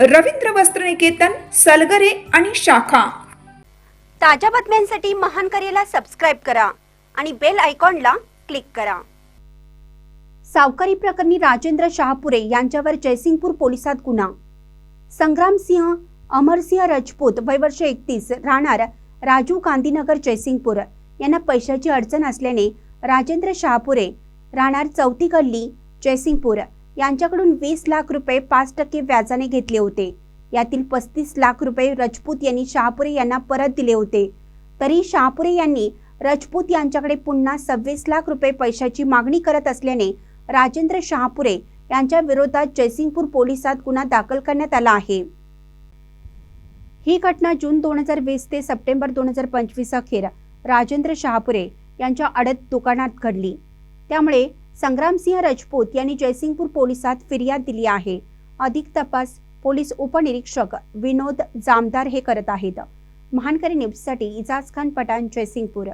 रवींद्र वस्त्रनिकेतन सलगरे आणि शाखा. ताज्या बातम्यांसाठी महान करेला सबस्क्राईब करा आणि बेल आयकॉनला क्लिक करा. सावकारी प्रकरणी राजेंद्र शहापुरे यांच्यावर जयसिंगपूर पोलिसात गुन्हा. संग्रामसिंह अमरसिंह राजपूत वय वर्ष एकतीस राहणार राजू गांधीनगर जयसिंगपूर. यांना पैशाची अडचण असल्याने राजेंद्र शहापुरे राहणार चौथी गल्ली जयसिंगपूर. यांच्याकडून वीस लाख रुपये पाच टक्के व्याजाने घेतले होते. यातील पस्तीस लाख रुपये राजपूत यांनी शहापुरे यांना परत दिले होते. तरी शहापुरे यांनी राजपूत यांच्याकडे पुन्हा सव्वीस लाख रुपये पैशाची मागणी करत असल्याने राजेंद्र शहापुरे यांच्या विरोधात जयसिंगपूर पोलिसात गुन्हा दाखल करण्यात आला आहे. ही घटना जून दोन हजार वीस ते सप्टेंबर दोन हजार पंचवीस अखेर राजेंद्र शहापुरे यांच्या अडत दुकानात घडली. त्यामुळे संग्रामसिंह राजपूत यांनी जयसिंगपूर पोलिसात फिर्याद दिली आहे. अधिक तपास पोलीस उपनिरीक्षक विनोद जामदार हे करत आहेत. महानकरी न्यूजसाठी इजाज खान पठाण जयसिंगपूर.